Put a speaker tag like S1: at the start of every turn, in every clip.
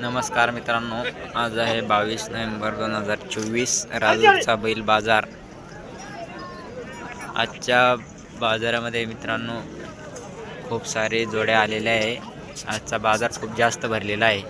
S1: नमस्कार मित्रांनो आज आहे बावीस नोव्हेंबर दोन हजार चोवीस राजूरचा बैल बाजार. आजच्या बाजारामध्ये मित्रांनो खूप सारे जोड्या आलेल्या आहे. आजचा बाजार खूप जास्त भरलेला आहे.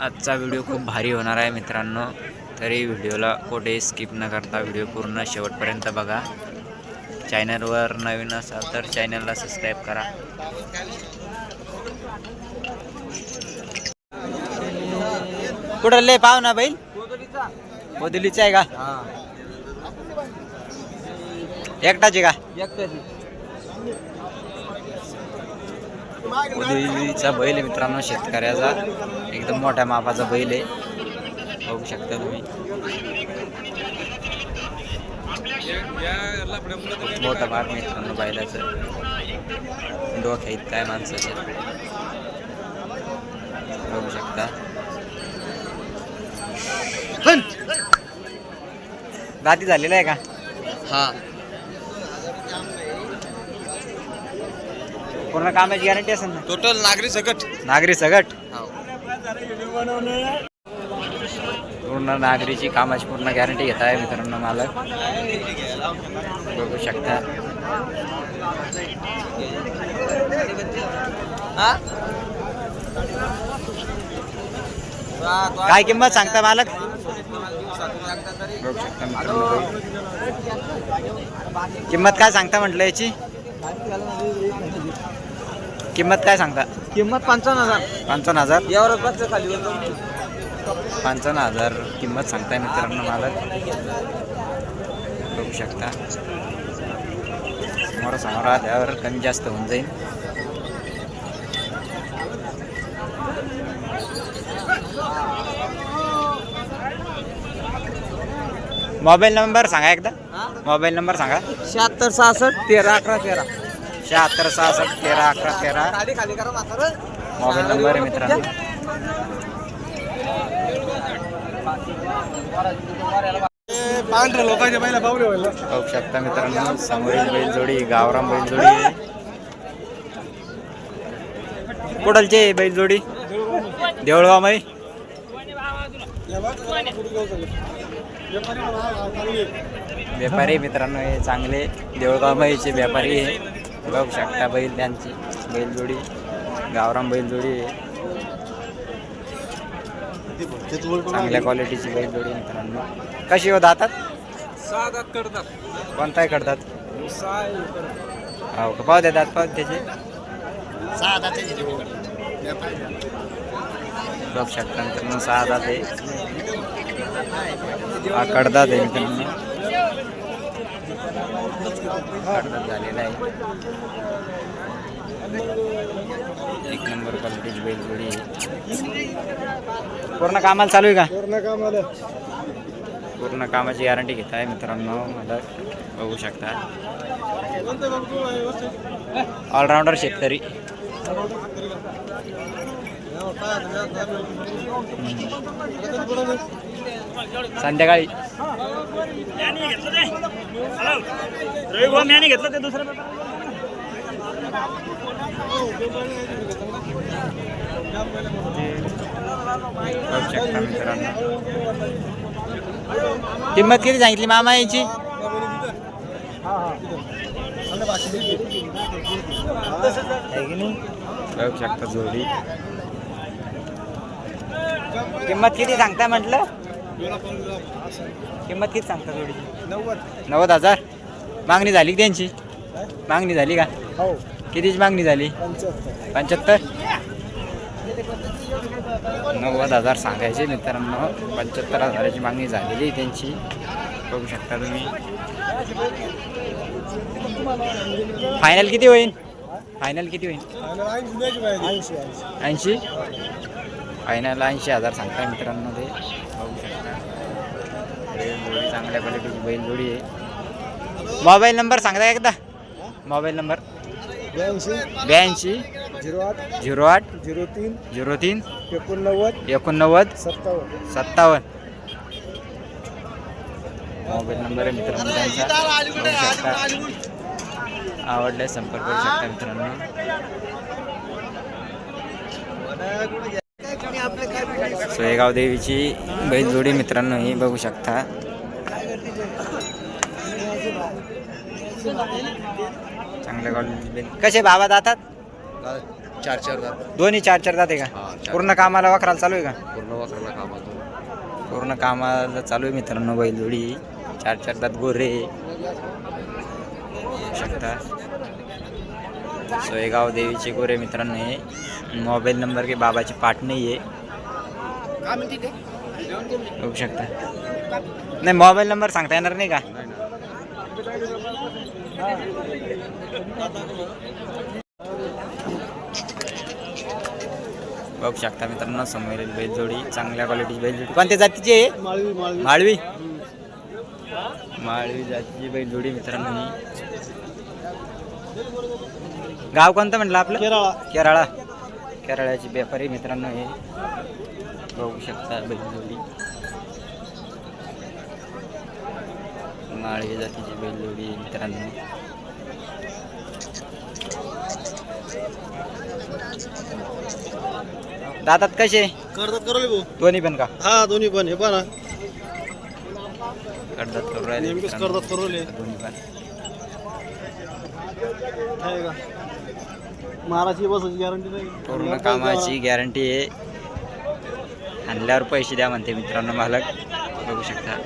S1: आजचा व्हिडिओ खूप भारी होणार आहे मित्रांनो तरी व्हिडिओला कुठे स्किप न करता व्हिडिओ पूर्ण शेवटपर्यंत बघा. चॅनलवर नवीन असाल तर चॅनलला सबस्क्राईब करा. कुठं लय पाव ना बैल. बोदलीचा आहे का? एकटाचे का? बोदलीचा बैल आहे मित्रांनो शेतकऱ्याचा. एकदम मोठ्या मापाचा बैल आहे. बघू शकता तुम्ही. मोठा भाग मित्रांनो बैलाचं. डोक्यात काय माणसाचं. बघू शकता. दाती झालेला आहे का?
S2: हा.
S1: पूर्ण कामाची गॅरंटी असेल ना?
S2: टोटल नागरी सकट.
S1: नागरी सगट पूर्ण नागरीची कामाची पूर्ण गॅरंटी घेत आहे मित्रांनो मालक. बघू शकता. काय किंमत सांगता मालक? बघू शकता मित्रांनो. किंमत काय सांगता म्हटलं याची? किंमत काय सांगता?
S2: किंमत पंचावन्न हजार.
S1: पंचावन्न हजार?
S2: यावर खाली
S1: पंचावन्न हजार किंमत सांगताय मित्रांनो मला. बघू शकता. समोर समोर आल्यावर कमी जास्त होऊन जाईल. मोबाईल नंबर सांगा एकदा. मोबाईल नंबर सांगा.
S2: शहात्तर सहासष्ट तेरा अकरा तेरा.
S1: शहात्तर सहासष्ट तेरा अकरा तेरा. मोबाईल नंबर आहे मित्रांनो.
S2: पांढऱ्या लोकांच्या बैला पावले व्हायला
S1: पाहू शकता मित्रांनो समोरील बैलजोडी गावराम बैलजोडी कुठलचे बैलजोडी देवळगाव माई. व्यापारी मित्रांनो हे चांगले देवळगाव माईचे व्यापारी आहे. बघू शकता बैल त्यांची. बैलजोडी गावराम बैलजोडी आहे. चांगल्या क्वालिटीची बैलजोडी आहे मित्रांनो. कशी हो दातात?
S2: सहा करतात.
S1: कोणताही करतात?
S2: सहा
S1: हो का? पाव देतात पाव त्याचे.
S2: सहा दात
S1: बघू शकता मित्रांनो सहा दात आहे. हा कडदात आहे मित्रांनो. कडदात झालेला आहे. एक नंबर क्वालिटीची बैलजोडी. आहे पूर्ण कामाला चालू आहे का?
S2: पूर्ण कामाला.
S1: पूर्ण कामाची गॅरंटी घेत आहे मित्रांनो. मला बघू शकता. ऑलराऊंडर शेतकरी. संध्याकाळी.
S3: घेतलं ते.
S1: मित्रांनो किंमत किती सांगितली मामा याची? जोडी. किंमत किती सांगता म्हटलं? किंमत किती सांगता जोडीची?
S2: नव्वद.
S1: नव्वद हजार? मागणी झाली का त्यांची? मागणी झाली का?
S2: हो.
S1: कितीची मागणी झाली?
S2: पंच्याहत्तर?
S1: नव्वद हजार सांगायचे मित्रांनो. पंच्याहत्तर हजाराची मागणी झालेली आहे त्यांची. बघू शकता तुम्ही. फायनल किती होईल? फायनल किती होईल?
S2: ऐंशी? ऐंशी
S1: फायनल ऐंशी हजार सांगताय मित्रांनो ते. बघू शकता. बैलजोडी चांगल्या क्वालिटीची बैलजोडी आहे. मोबाईल नंबर सांगता एकदा? मोबाईल नंबर
S2: ब्याऐंशी
S1: ब्याऐंशी
S2: झिरो आठ
S1: झिरो आठ
S2: झिरो तीन
S1: झिरो तीन
S2: एकोणनव्वद
S1: एकोणनव्वद
S2: सत्तावन्न.
S1: सत्तावन्न. मोबाईल नंबर आहे मित्रांनो त्यांचा. शकता. आवडल्यास संपर्क करू शकता मित्रांनो. सोयगाव देवीची बैलजोडी मित्रांनो ही बघू शकता. चांगल्या क्वालिटी कसे भावा जातात?
S3: चार चार जात
S1: दोन्ही चार चार जाते का?
S3: हा चार
S1: पूर्ण कामाला वखराला चालू आहे का?
S3: पूर्ण वक्राला कामातो
S1: पूर्ण कामाला चालू आहे मित्रांनो बैलजोडी. चार चार दात गोरे. शकता. सोयगाव देवीचे गोरे मित्रांनो हे. मोबाईल नंबर के बाबाची पाठ नाही आहे. बघू शकता. नाही मोबाईल नंबर सांगता येणार नाही का? बघू शकता मित्रांनो समोरील बैलजोडी चांगल्या क्वालिटीची बैलजोडी. कोणत्या जातीची आहे?
S2: माळवी. माळवी
S1: जातीची बैलजोडी मित्रांनो ही. गाव कोणतं म्हटलं आपलं?
S2: केरळा.
S1: केरळा. केरळाची व्यापारी मित्रांनो हे. बघू शकता बैलजोडी. माळवी जातीची बैलजोडी आहे मित्रांनो. दातात कसे?
S2: करतात करू भाऊ.
S1: दोन्ही पण का?
S2: हा दोन्ही पण. हे पण
S1: करतात करू राहिले
S2: नेमकेच
S1: मित्रांनो.
S2: करतात करू
S1: दोन्ही पण.
S2: आहे का? महाराजची बसायची गॅरंटी नाही.
S1: पूर्ण कामाची गॅरंटी आहे. आणल्यावर पैसे द्या म्हणते मित्रांनो मालक. बघू शकता.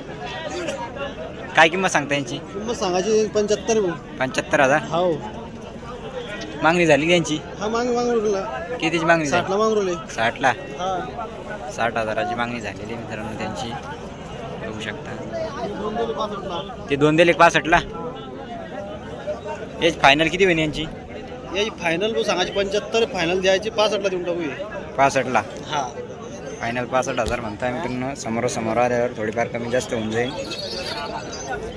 S1: काय किंमत सांगता यांची?
S2: किंमत सांगायची पंच्याहत्तर
S1: पंच्याहत्तर हजार?
S2: हो.
S1: मागणी झाली यांची?
S2: हा मांग मांगरोला
S1: कितीची मागणी झाली?
S2: साठला
S1: साठला?
S2: हा.
S1: साठ हजाराची मागणी झालेली आहे मित्रांनो त्यांची. बघू शकता. ते दोन दिले पासष्टला? हेच फायनल किती होईल यांची?
S2: याची फायनल भाऊ सांगायची पंच्याहत्तर फायनल द्यायची पासष्टला देऊन टाकू हे.
S1: पासष्टला?
S2: हा.
S1: फायनल पासष्ट हजार म्हणताय मित्रांनो. समोरासमोर आल्यावर थोडीफार कमी जास्त होऊन जाईल.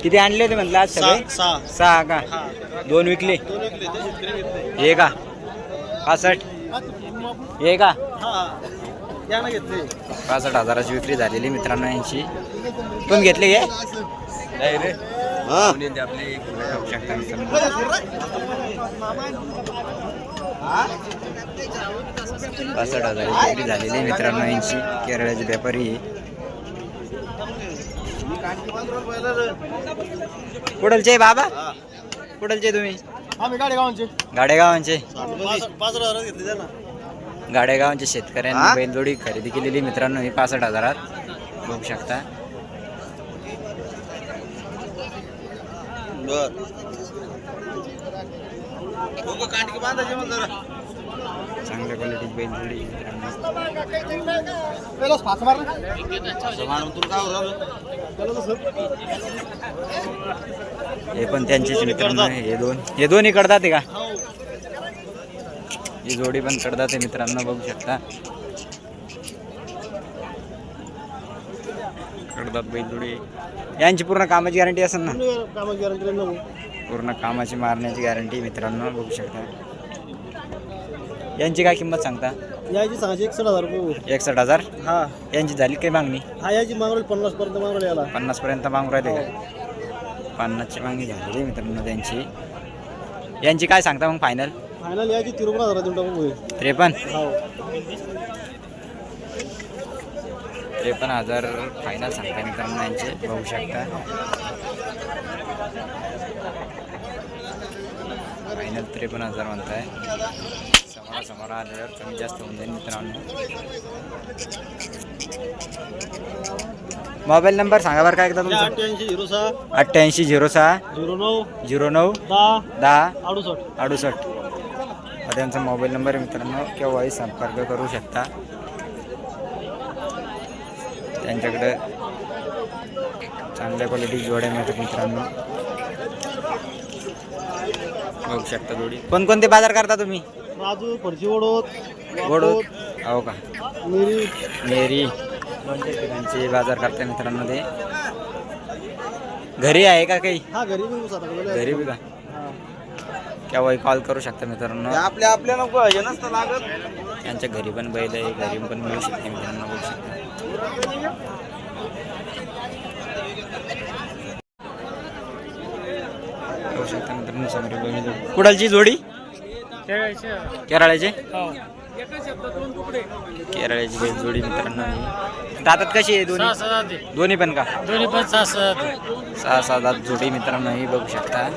S1: किती आणले होते म्हटलं आज सगळे?
S2: सहा
S1: सहा. का?
S2: हा.
S1: दोन विकले? हे का? पासष्ट? हे का?
S2: हा. यानं घेतले.
S1: पासष्ट हजाराची विक्री झालेली मित्रांनो यांची. पण घेतले
S2: हा?
S1: शकता मित्रांनो. पासष्ट हजाराची विक्री झालेली आहे मित्रांनो यांची. केरळाची व्यापारी आहे. कुठलचे बाबा? कुठलचे तुम्ही?
S2: आम्ही
S1: गाडेगावांचे.
S2: त्यांना
S1: गाडेगावांच्या शेतकऱ्यांनी बैलजोडी खरेदी केलेली. मित्रांनो ही पासष्ट हजारात बघू शकता. चांगल्या क्वालिटीची
S2: त्याला तसं
S1: हे पण त्यांचेच मित्रांनो हे दोन हे दोन्ही कडतात का?
S2: हो
S1: जोडी पण कडतात मित्रांनो बघू शकता. कडदात बैलजोडी यांची पूर्ण कामाची गॅरंटी असेल ना?
S2: कामाची गॅरंटी नको
S1: पूर्ण कामाची मारण्याची गॅरंटी मित्रांनो बघू शकता. यांची काय किंमत सांगता?
S2: याची सांगायची एकसष्ट हजार रुपये
S1: एकसष्ट हजार?
S2: हा.
S1: यांची झाली काही मागणी?
S2: हा याची मागवली पन्नास पर्यंत मागवली याला
S1: पन्नास पर्यंत मागू राहिले. का पन्नासची मागणी झालेली मित्रांनो त्यांची. यांची काय सांगता मग फायनल
S2: फायनल याची तिरुपती हजार देऊन टाकू भाऊ.
S1: त्रेपन्न?
S2: हो.
S1: त्रेपन्न हजार फायनल सांगता मित्रांनो यांचे. बघू शकता. फायनल त्रेपन्न हजार म्हणताय. समोरासमोर आल्यावर कमी जास्त होऊन जाईल मित्रांनो. मोबाईल नंबर सांगा बरं काय एकदा तुमचा.
S2: अठ्ठ्याऐंशी झिरो सहा.
S1: अठ्ठ्याऐंशी झिरो सहा.
S2: झिरो नऊ.
S1: झिरो नऊ.
S2: दहा.
S1: दहा.
S2: अडुसष्ट.
S1: अडुसष्ट. हा त्यांचा मोबाईल नंबर आहे मित्रांनो. केव्हाही संपर्क करू शकता. त्यांच्याकडे चांगल्या क्वालिटी जोड्या मिळतात मित्रांनो. बघू शकता जोडी. कोणकोणते बाजार करता तुम्ही?
S2: राजू फरशी ओढोत
S1: वडोद. हो का?
S2: मिरी
S1: मेरी ठिकाणचे बाजार करता मित्रांनो ते घरी आहे का काही?
S2: हा घरी बी ऊस आता
S1: घरी बी का
S2: हा.
S1: केव्हाही कॉल करू शकता मित्रांनो.
S2: आपल्या आपल्या नको हे नसतं लागत.
S1: त्यांच्या घरी पण बैल आहे घरी पण मिळू शकते मित्रांनो बघू शकता. बघू शकता मित्रांनो एकदम समोर बैल जोडी कुडालची जोडी? केरळाचे? केरळाची बैल जोडी मित्रांनो. ही. दातात कशी आहे दोन्ही? दोन्ही पण का?
S4: दोन्ही पण सहा सहा
S1: सहा सहा दात जोडी मित्रांनो ही बघू शकता.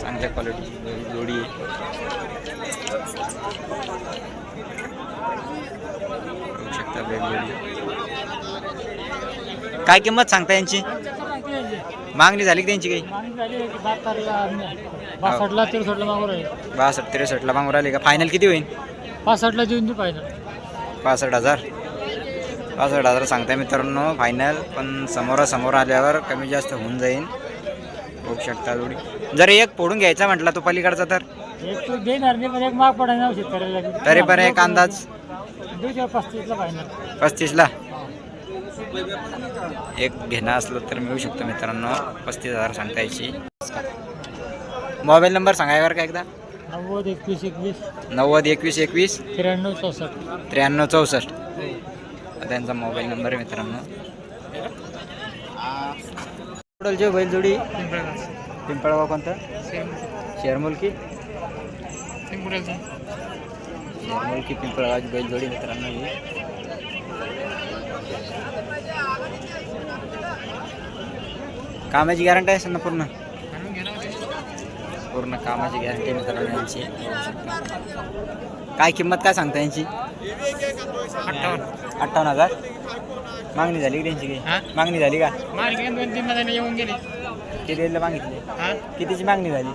S1: चांगल्या क्वालिटीची जोडी आहे. बघू शकता बैल जोडी. काय किंमत सांगता यांची? मागणी झाली की त्यांची काही?
S4: बासष्टला तिरसष्टला मागून आहे
S1: बासष्ट त्रेसष्टला मागून राहिले का? फायनल किती होईल?
S4: पासष्टला देऊन देऊ पाहिजे
S1: पासष्ट हजार. पासष्ट हजार सांगताय मित्रांनो फायनल पण समोरासमोर आल्यावर कमी जास्त होऊन जाईल बघू शकता जोडी. जर एक फोडून घ्यायचा म्हटला तो पलीकडचा तर?
S4: एक तू देणार नाही पण एक माग पडायला शेतकऱ्याला
S1: तरी पण एक अंदाज?
S4: देऊ पस्तीसला पाहिजे
S1: पस्तीसला? एक घेणं असलं तर मिळू शकतो मित्रांनो. पस्तीस हजार सांगता यायची मोबाईल नंबर सांगाय बरं का एकदा?
S4: नव्वद एकवीस एकवीस.
S1: नव्वद एकवीस एकवीस.
S4: त्र्याण्णव चौसष्ट.
S1: त्र्याण्णव चौसष्ट. त्यांचा मोबाईल नंबर आहे मित्रांनो. कुडलची बैलजोडी पिंपळगाव कोणतं? शेरमुलकी. शेरमुलकी पिंपळगावची बैलजोडी मित्रांनो ही. कामाची गॅरंटी आहे ना पूर्ण? पूर्ण कामाची गॅरंटी मित्रांनो यांची. काय किंमत काय सांगता यांची? अठ्ठावन्न. हजार? मागणी झाली का त्यांची काही? मागणी झाली का?
S4: दोन तीन महिने येऊन गेले.
S1: कितीला मागितली? कितीची मागणी झाली?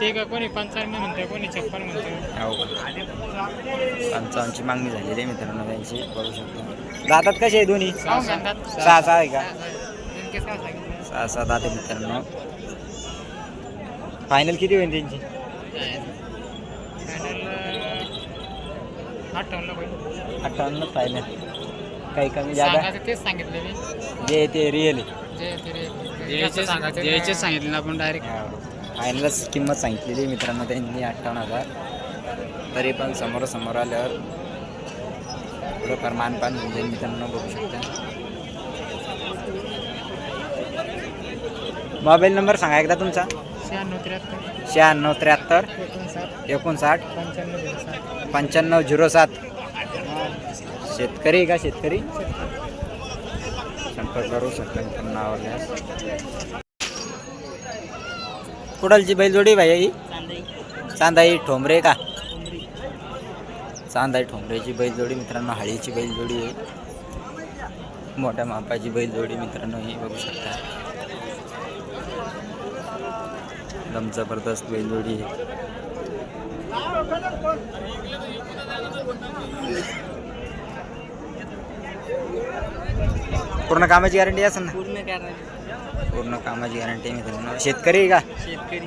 S4: ते का कोणी पंचावन्न म्हणतोय कोणी छप्पन
S1: हो पंचावन्नची मागणी झालेली आहे मित्रांनो त्यांची बघू शकतो. दातात कसे आहे दोन्ही? सहा सहा आहे का? सहा सहा दात आहे मित्रांनो. फायनल किती होईल त्यांची?
S4: अठ्ठावन्न
S1: फायनल काही कमी जादा
S4: सांगायचं तेच सांगितले मी.
S1: जे ते रिअल आहे.
S4: जे ते सांगितले आपण डायरेक्ट
S1: फायनलच किंमत सांगितलेली आहे मित्रांनो त्यांनी अठ्ठावन्न हजार. तरी पण समोरासमोर आल्यावर थोडंफार मानपान होऊन जाईल मित्रांनो बघू शकता. मोबाईल नंबर सांगा एकदा तुमचा.
S4: शहाण्णव त्र्याहत्तर. एकोणसाठ. पंच्याण्णव झिरो सात.
S1: शेतकरी का शेतकरी? संपर्क करू शकता मित्रांनो आवडल्यास कुडालची बैलजोडी भाई ही? चांदाई. ठोंबरे का? चांदाई ठोंबरेची बैलजोडी मित्रांनो हाळीची बैलजोडी आहे. मोठ्या मापाची बैलजोडी मित्रांनो ही बघू शकता. एकदम जबरदस्त बैलजोडी आहे पूर्ण कामाची गॅरंटी असेल ना?
S4: पूर्ण
S1: पूर्ण कामाची गॅरंटी मित्रांनो शेतकरी का?
S4: शेतकरी.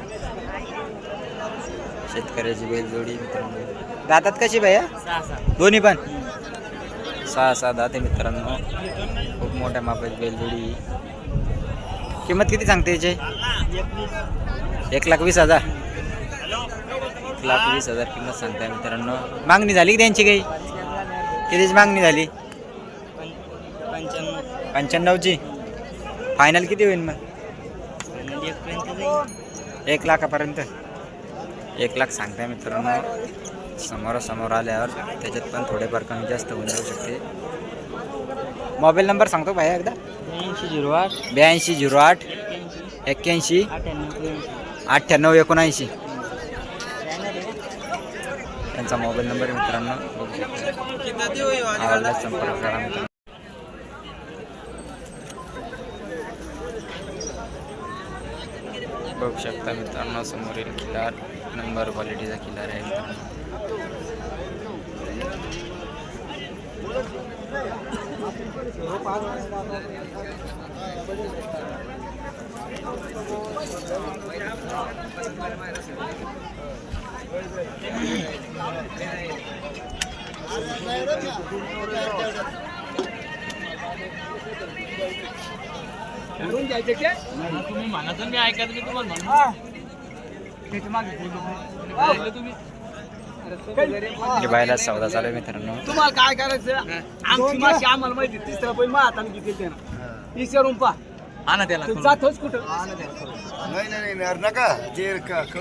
S1: शेतकऱ्याची बैलजोडी मित्रांनो. दातात कशी
S4: सहा
S1: दोन्ही पण? सहा सहा दाते मित्रांनो. खूप मोठ्या मापाची बैलजोडी किंमत किती सांगते याची? एक लाख वीस हजार. एक लाख वीस हजार किंमत सांगताय मित्रांनो. मागणी झाली की त्यांची काही? कितीची मागणी झाली?
S4: पंच्याण्णव
S1: पंच्याण्णवची. फायनल किती होईल मग? एक लाखापर्यंत. एक लाख सांगताय मित्रांनो. समोरासमोर आल्यावर त्याच्यात पण थोडेफार कमी जास्त होऊन जाऊ शकते. मोबाईल नंबर सांगतो भाई एकदा?
S4: ऐंशी झिरो आठ.
S1: ब्याऐंशी झिरो आठ. एक्क्याऐंशी.
S4: अठ्ठ्याण्णव
S1: एकोणऐंशी. त्यांचा मोबाईल नंबर मित्रांनो बघू शकता. आवडल्यास संपर्क करा मित्रांनो. बघू शकता मित्रांनो समोरील किल्लार नंबर क्वालिटीचा किल्लार आहे. मित्रांनो
S4: तुम्ही म्हणाचं मी ऐकत मी तुम्हाला म्हणून. तुम्ही.
S1: बायला सौदा चालू आहे मित्रांनो.
S5: तुम्हाला काय करायचं? आमची माशी आम्हाला माहिती तिसरा पण मग हाताने घेतली ना. विचारून पा
S4: आणा त्याला
S5: जातोच कुठं?
S2: नाही नाही नाही नका. जे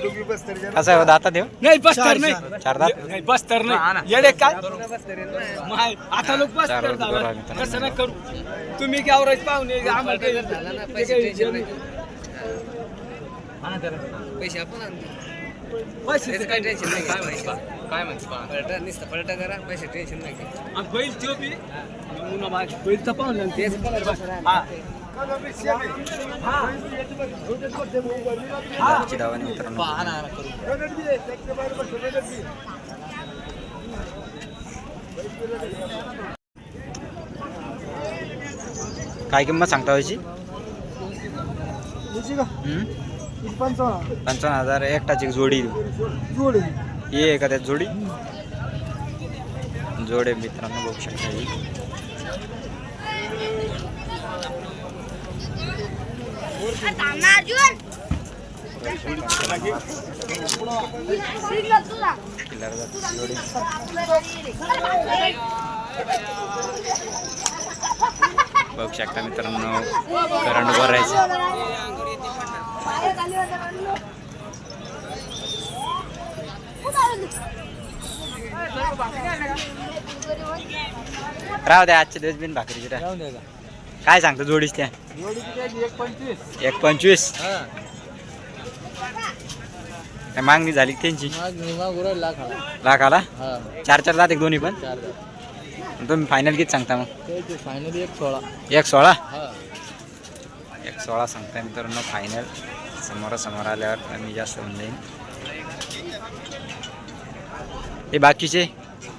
S2: बी बस तरी
S1: कसं आहे दाता देव?
S5: नाही बस्तर नाही.
S1: चार. दात?
S5: नाही बस्तर नाही. येडे काय? माय, आता लोक बस्तर
S1: चार
S5: झालं.
S1: बरोबर आहे.
S5: कसं नाही करू. तुम्ही गावराज पाहुणे? आम्हाला काही ते काही
S4: पैसे आपण आणतो.
S5: पैसे
S4: त्याचं काय टेन्शन नाही. काय माहिती काय माहिती पलटा नुसतं पलटा करा. पैसे टेन्शन नाही.
S5: आणि बैल त्यो बी. नमुना माझ बैल तर पाहुणे. तेच हा.
S1: मित्रांनो काय किंमत सांगता याची हम्म? पंचावन्न. हजार एकटाची जोडी? ही आहे का त्यात जोडी? जोडे मित्रांनो बघू शकता ही
S6: अर्जुन
S1: खिलार जातीची जोडी बघू शकता मित्रांनो करंट भरायचं राहू द्या आजचे दिवस बिन भाकरी राहू द्या काय सांगतो जोडीस त्या
S5: एक पंचवीस.
S1: एक पंचवीस काय मागणी झाली का त्यांची? लाख आला चार चार जात एक दोन्ही पण? तुम्ही फायनल किती सांगता मग?
S4: फायनली एक सोळा.
S1: एक सोळा?
S4: हा.
S1: एक सोळा सांगताय मित्रांनो फायनल समोरासमोर आल्यावर कमी जास्त होऊन जाईल. हे बाकीचे?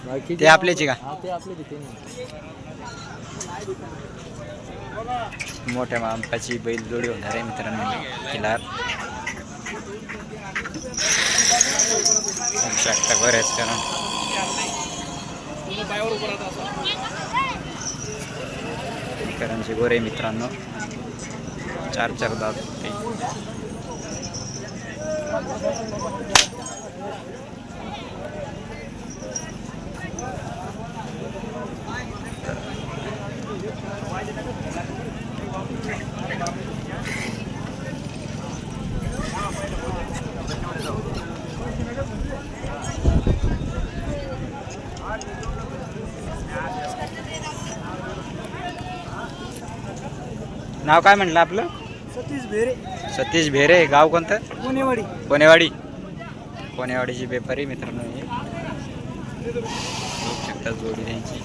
S4: बाकी
S1: ते आपल्याचे का?
S4: ते आपले
S1: मोठ्या मांपाची बैल जोडी होणार आहे मित्रांनो. किलार शकता बऱ्याच कारण करंजी गोरे मित्रांनो. चार चार दात नाव काय म्हटलं आपलं?
S5: सतीश भेरे.
S1: सतीश भेरे गाव कोणतं?
S5: पुणेवाडी.
S1: कोणेवाडी कोणेवाडीची व्यापारी मित्रांनो हे. बघू शकता जोडी त्यांची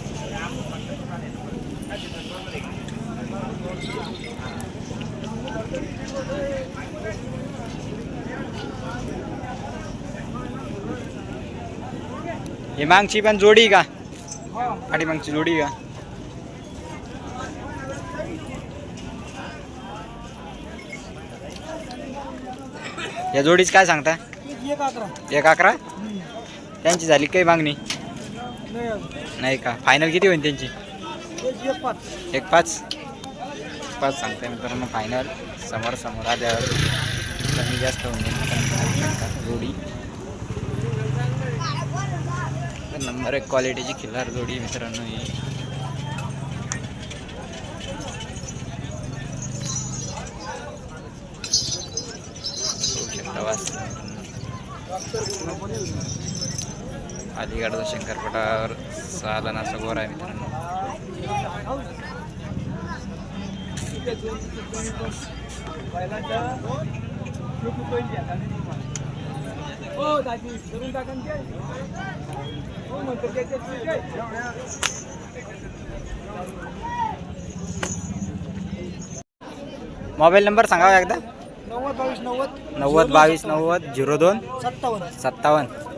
S1: ही मागची पण जोडी का? आणि मागची जोडी का? या जोडीच काय सांगता
S5: एक अकरा.
S1: त्यांची झाली काही मागणी? नाही का? फायनल किती होईल त्यांची?
S5: एक पाच.
S1: एक पाच? सांगते मित्रांनो फायनल समोर समोर आल्यावर कमी जास्त होऊन जाईल. जोडी. नंबर एक क्वालिटीची खिल्लार जोडी मित्रांनो ही बघू शकता वास अलीगडचा शंकरपटावर सालन असा गोरा आहे मित्रांनो
S5: हो दादी करून टाका ते. हो म्हणतो काय?
S1: मोबाईल नंबर सांगावा हो एकदा
S5: नव्वद बावीस नव्वद
S1: नव्वद बावीस नव्वद झिरो दोन
S5: सत्तावन्न.
S1: सत्तावन्न.